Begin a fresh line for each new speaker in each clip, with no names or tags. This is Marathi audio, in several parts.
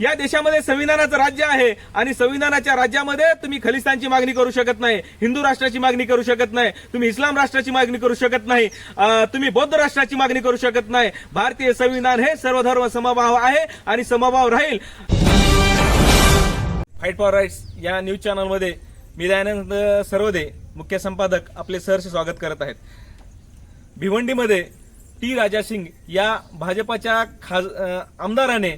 या देशामध्ये संविधानाचं राज्य आहे आणि संविधानाच्या राज्यामध्ये तुम्ही खलिस्तानची मागणी करू शकत नाही हिंदू राष्ट्राची मागणी करू शकत नाही तुम्ही इस्लाम राष्ट्राची मागणी करू शकत नाही तुम्ही बौद्ध राष्ट्राची मागणी करू शकत नाही. भारतीय संविधान हे सर्वधर्म समभाव आहे आणि समभाव राहील. फाईट फॉर राईट्स या न्यूज चॅनलमध्ये मी दयानंद सर्वदे मुख्य संपादक आपले सहर्ष स्वागत करत आहेत. भिवंडीमध्ये टी राजा सिंग या भाजपाच्या खास आमदाराने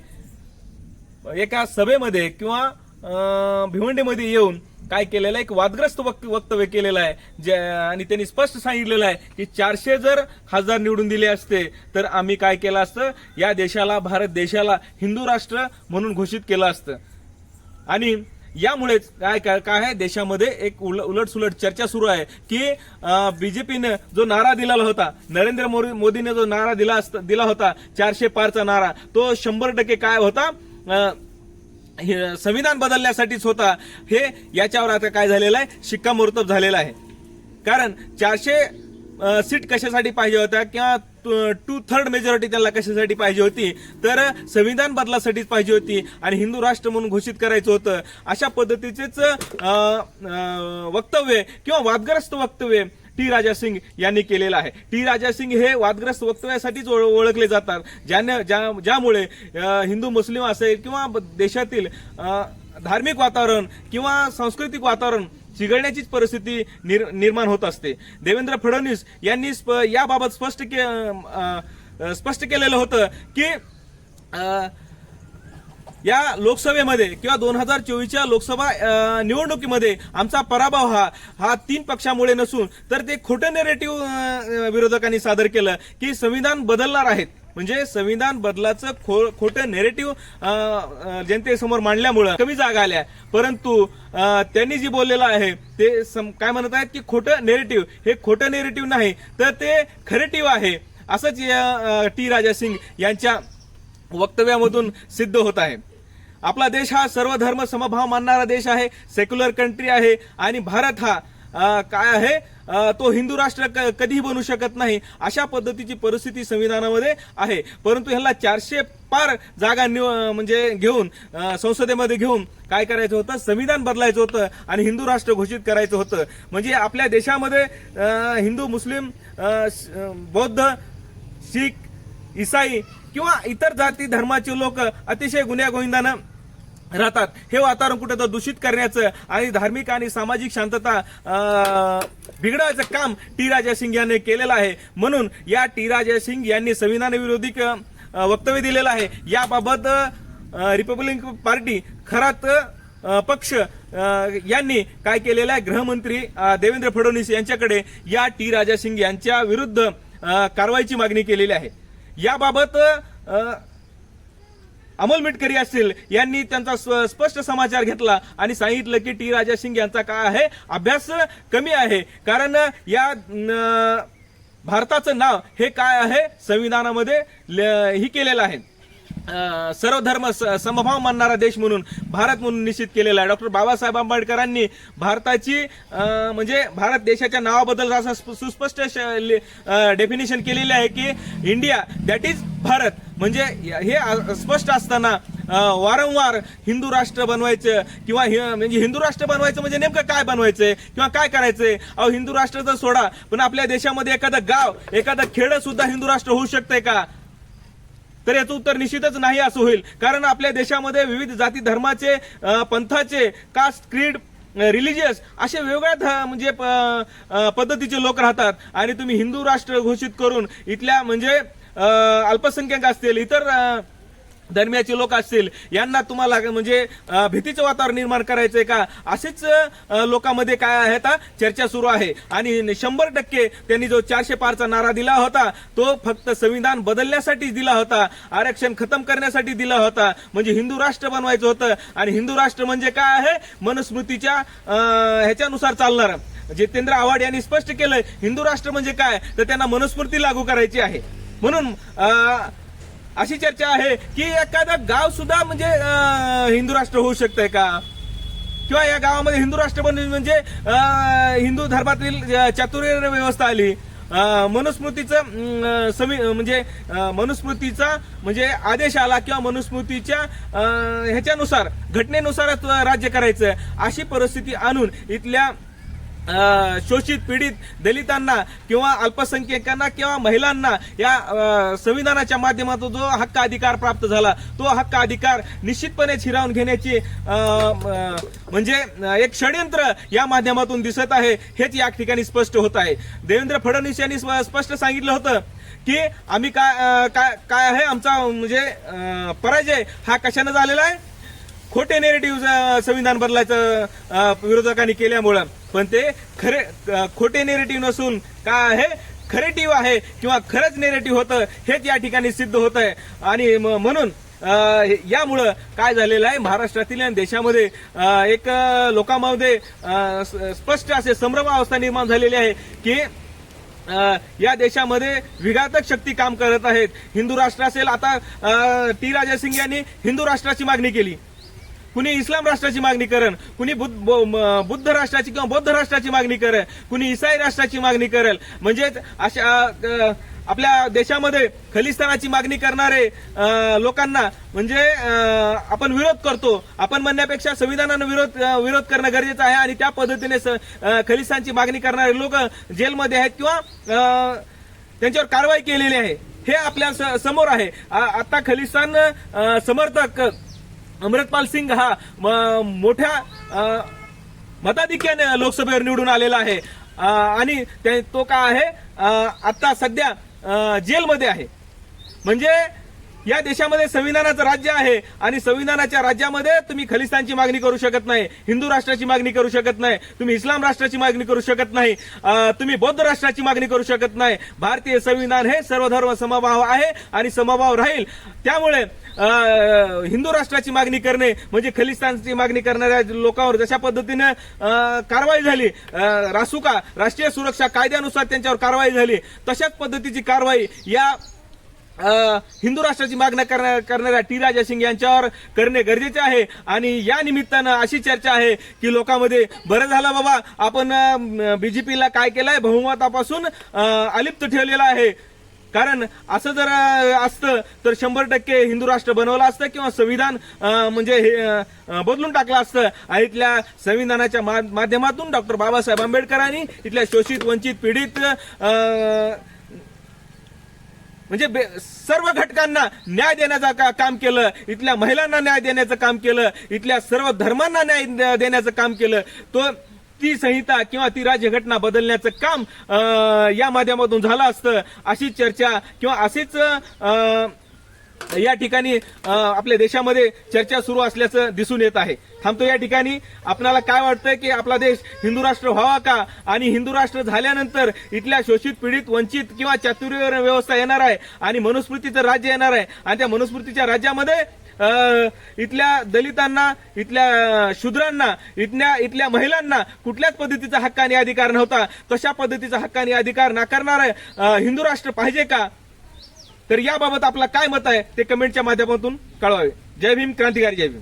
एका सभेमध्ये किंवा भिवंडीमध्ये येऊन काय केलेलं आहे? एक वादग्रस्त वक्त- वक्तव्य केलेलं आहे जे आणि त्यांनी स्पष्ट सांगितलेलं आहे की चारशे जर खासदार निवडून दिले असते तर आम्ही काय केलं असतं? या देशाला भारत देशाला हिंदू राष्ट्र म्हणून घोषित केलं असतं. आणि यामुळेच काय काय काय आहे? देशामध्ये एक उल उलटसुलट चर्चा सुरू आहे की बीजेपीनं जो नारा दिलेला होता नरेंद्र मोदी मोदीने जो नारा दिला दिला होता चारशे पारचा नारा तो शंभर टक्के काय होता? संविधान बदलण्यासाठीच होता. हे याच्यावर आता काय झालेलं आहे? शिक्कामोर्तब झालेला आहे. कारण चारशे सीट कशासाठी पाहिजे होत्या किंवा टू थर्ड मेजॉरिटी त्यांना कशासाठी पाहिजे होती? तर संविधान बदलासाठीच पाहिजे होती आणि हिंदू राष्ट्र म्हणून घोषित करायचं होतं. अशा पद्धतीचेच वक्तव्य किंवा वादग्रस्त वक्तव्य टी राजा सिंग यांनी केलेलं आहे. टी राजा सिंग हे वादग्रस्त वक्तव्यासाठीच ओळ- ओळखले जातात. ज्याने ज्या ज्यामुळे हिंदू मुस्लिम असेल किंवा देशातील धार्मिक वातावरण किंवा सांस्कृतिक वातावरण चिघळण्याचीच परिस्थिती निर- निर्माण होत असते. देवेंद्र फडणवीस यांनी स्प- याबाबत स्पष्ट के स्पष्ट केलेलं होतं की या लोकसभेमध्ये किंवा दोन हजार चोवीसच्या लोकसभा निवडणुकीमध्ये आमचा पराभव हा हा तीन पक्षामुळे नसून तर ते खोटं नेरेटिव्ह विरोधकांनी सादर केलं की संविधान बदलणार आहेत. म्हणजे संविधान बदलाचं खो खोटं नेरेटिव्ह जनतेसमोर मांडल्यामुळं कमी जागा आल्या. परंतु त्यांनी जी बोललेलं आहे ते सम- काय म्हणत आहेत की खोटं नेरेटिव्ह हे खोटं नेरेटिव्ह नाही तर ते खरेटिव्ह आहे. असंच टी राजा सिंग यांच्या वक्तव्यामधून सिद्ध होत आहे. आपला देश हा सर्व धर्म समभाव मानणारा देश आहे सेक्युलर कंट्री आहे आणि भारत हा काय आहे? तो हिंदू राष्ट्र क- कधीही बनू शकत नाही अशा पद्धतीची परिस्थिती संविधानामध्ये आहे. परंतु ह्याला चारशे पार जागा निव- म्हणजे घेऊन संसदेमध्ये घेऊन काय करायचं होतं? संविधान बदलायचं होतं आणि हिंदू राष्ट्र घोषित करायचं होतं. म्हणजे आपल्या देशामध्ये हिंदू मुस्लिम श- बौद्ध शीख इसाई किंवा इतर जाती धर्माचे लोक अतिशय गुन्ह्या गोविंदानं राहतात. हे वातावरण कुठं दूषित करण्याचं आणि धार्मिक आणि सामाजिक शांतता बिघडवायचं काम टी राजा सिंग यांनी केलेलं आहे. म्हणून या टी राजा सिंग यांनी संविधानविरोधी वक्तव्य दिलेलं आहे. याबाबत रिपब्लिक रिपब्लिकन पार्टी खरात पक्ष यांनी काय केलेलं आहे? गृहमंत्री देवेंद्र फडणवीस यांच्याकडे या टी राजा सिंग यांच्या विरुद्ध कारवाईची मागणी केलेली आहे. याबाबत अमोल मिटकरी असतील यांनी त्यांचा स्पष्ट समाचार घेतला आणि सांगितलं की टी राजा सिंग यांचा काय आहे? अभ्यास कमी आहे. कारण या न, भारताचं नाव हे काय आहे? संविधानामध्ये ल- ही केलेलं आहे. सर्व धर्म स- समभाव मानणारा देश म्हणून भारत म्हणून निश्चित केलेला आहे. डॉक्टर बाबासाहेब आंबेडकरांनी भारताची म्हणजे भारत देशाच्या नावाबद्दल असं स्प- सुस्पष्ट डेफिनेशन केलेले आहे की इंडिया दॅट इज भारत म्हणजे हे आ- स्पष्ट असताना वारंवार हिंदू राष्ट्र बनवायचं किंवा म्हणजे हिंदू राष्ट्र बनवायचं म्हणजे नेमकं काय बनवायचंय किंवा काय करायचंय? अहो हिंदू राष्ट्र तर सोडा पण आपल्या देशामध्ये एखादं गाव एखादं खेड सुद्धा हिंदू राष्ट्र होऊ शकतंय का? तर याचं उत्तर निश्चितच नाही असं होईल. कारण आपल्या देशामध्ये विविध जाती धर्माचे पंथाचे कास्ट क्रीड रिलिजियस असे वेगवेगळ्या ध- म्हणजे प- पद्धतीचे लोक राहतात. आणि तुम्ही हिंदू राष्ट्र घोषित करून इथल्या म्हणजे अल्पसंख्याक असतील इतर धर्मियाचे लोक असतील यांना तुम्हाला म्हणजे भीतीचं वातावरण निर्माण करायचंय का? असेच लोकांमध्ये काय आहे आता? चर्चा सुरू आहे. आणि शंभर टक्के त्यांनी जो चारशे पारचा नारा दिला होता तो फक्त संविधान बदलण्यासाठी दिला होता आरक्षण खतम करण्यासाठी दिला होता. म्हणजे हिंदू राष्ट्र बनवायचं होतं. आणि हिंदू राष्ट्र म्हणजे काय आहे? मनुस्मृतीच्या ह्याच्यानुसार चालणार. जितेंद्र आव्हाड यांनी स्पष्ट केलंय हिंदू राष्ट्र म्हणजे काय? तर त्यांना मनुस्मृती लागू करायची आहे. म्हणून अशी चर्चा आहे की एखादं गाव सुद्धा म्हणजे हिंदू राष्ट्र होऊ शकतंय का? किंवा या गावामध्ये हिंदू राष्ट्र बनवणे म्हणजे हिंदू धर्मातील चातुर्य व्यवस्था आली. मनुस्मृतीचं समी म्हणजे मनुस्मृतीचा म्हणजे आदेश आला किंवा मनुस्मृतीच्या ह्याच्यानुसार घटनेनुसारच राज्य करायचं अशी परिस्थिती आणून इथल्या शोषित पीडित दलितांना किंवा अल्पसंख्याकांना किंवा महिलांना या संविधानाच्या माध्यमातून जो हक्क अधिकार प्राप्त झाला तो हक्क अधिकार निश्चितपणे हिरावून घेण्याची म्हणजे एक षडयंत्र या माध्यमातून दिसत आहे हेच या ठिकाणी स्पष्ट होत आहे. देवेंद्र फडणवीस यांनी स्प- स्पष्ट सांगितलं होतं की आम्ही काय काय काय आहे आमचा म्हणजे पराजय हा कशानं झालेला आहे? खोटे नेरेटिव्ह संविधान बदलायचं विरोधकांनी केल्यामुळं. पण ते खरे खोटे नेरेटिव्ह नसून काय आहे? खरेटिव्ह आहे किंवा खरंच नेरेटिव्ह होतं हेच या ठिकाणी सिद्ध होत आहे आणि म- म्हणून यामुळं काय झालेलं आहे? महाराष्ट्रातील आणि देशामध्ये एक लोकांमध्ये स्पष्ट असे संभ्रमावस्था निर्माण झालेली आहे की या देशामध्ये विघातक शक्ती काम करत आहेत. हिंदू राष्ट्र असेल आता टी राजा सिंग यांनी हिंदू राष्ट्राची मागणी केली. कुणी इस्लाम राष्ट्राची मागणी करेल कुणी बुद्ध ब- बुद्ध राष्ट्राची किंवा बौद्ध राष्ट्राची मागणी करेल कुणी इसाई राष्ट्राची मागणी करेल. म्हणजेच अशा आपल्या देशामध्ये खलिस्तानाची मागणी करणारे लोकांना म्हणजे आपण विरोध करतो. आपण म्हणण्यापेक्षा संविधानानं विरोध विरोध करणं गरजेचं आहे आणि त्या पद्धतीने स- खलिस्तानची मागणी करणारे लोक जेलमध्ये आहेत किंवा त्यांच्यावर कारवाई केलेली आहे. हे आपल्या स- समोर आहे. आता खलिस्तान समर्थक अमृतपाल सिंग हा म- मोठ्या मताधिक्याने लोकसभेवर निवडून आलेला आहे. आणि ते- तो काय आहे? आता सध्या जेलमध्ये आहे. म्हणजे या देशामध्ये संविधानाचं राज्य आहे आणि संविधानाच्या राज्यामध्ये तुम्ही खलिस्तानची मागणी करू शकत नाही हिंदू राष्ट्राची मागणी करू शकत नाही तुम्ही इस्लाम राष्ट्राची मागणी करू शकत नाही तुम्ही बौद्ध राष्ट्राची मागणी करू शकत नाही. भारतीय संविधान हे सर्वधर्म समभाव आहे आणि समभाव राहील. त्यामुळे हिंदू राष्ट्राची मागणी करणे म्हणजे खलिस्तानची मागणी करणाऱ्या लोकांवर जशा पद्धतीने कारवाई झाली रासुका राष्ट्रीय सुरक्षा कायद्यानुसार त्यांच्यावर कारवाई झाली तशाच पद्धतीची कारवाई या हिंदू राष्ट्राची मागणी करणाऱ्या टी राजा सिंग यांच्यावर करणे गरजेचे आहे. आणि या निमित्तानं अशी चर्चा आहे की लोकांमध्ये बरं झालं बाबा आपण बीजेपीला काय केलंय? बहुमतापासून अलिप्त ठेवलेलं आहे. कारण असं जर असतं तर शंभर टक्के हिंदू राष्ट्र बनवलं असतं किंवा संविधान म्हणजे हे, बदलून टाकलं असतं. आणि इथल्या संविधानाच्या मा- माध्यमातून डॉक्टर बाबासाहेब आंबेडकरांनी इथल्या शोषित वंचित पीडित म्हणजे बे- सर्व घटकांना न्याय देण्याचं का- काम केलं इथल्या महिलांना न्याय देण्याचं काम केलं इथल्या सर्व धर्मांना न्याय देण्याचं काम केलं तो ती संहिता किंवा ती राज्यघटना बदलण्याचं काम या माध्यमातून झालं असतं. अशी चर्चा किंवा अशीच या ठिकाणी आपल्या देशामध्ये चर्चा सुरू असल्याचं दिसून येत आहे. थांबतो या ठिकाणी. आपल्याला काय वाटतंय की आपला देश हिंदू राष्ट्र व्हावा का? आणि हिंदू राष्ट्र झाल्यानंतर इथल्या शोषित पीडित वंचित किंवा चातुर्य व्यवस्था येणार आहे आणि मनुस्मृतीचं राज्य येणार आहे. आणि त्या मनुस्मृतीच्या राज्यामध्ये इथल्या दलितांना इथल्या शूद्रांना इथल्या इथल्या महिलांना कुठल्याच पद्धतीचा हक्क आणि अधिकार नव्हता. कशा पद्धतीचा हक्क आणि अधिकार नाकारणार हिंदू राष्ट्र पाहिजे का? तर याबाबत आपलं काय मत आहे ते कमेंटच्या माध्यमातून कळवावे. जय भीम क्रांतिकारी जय भीम.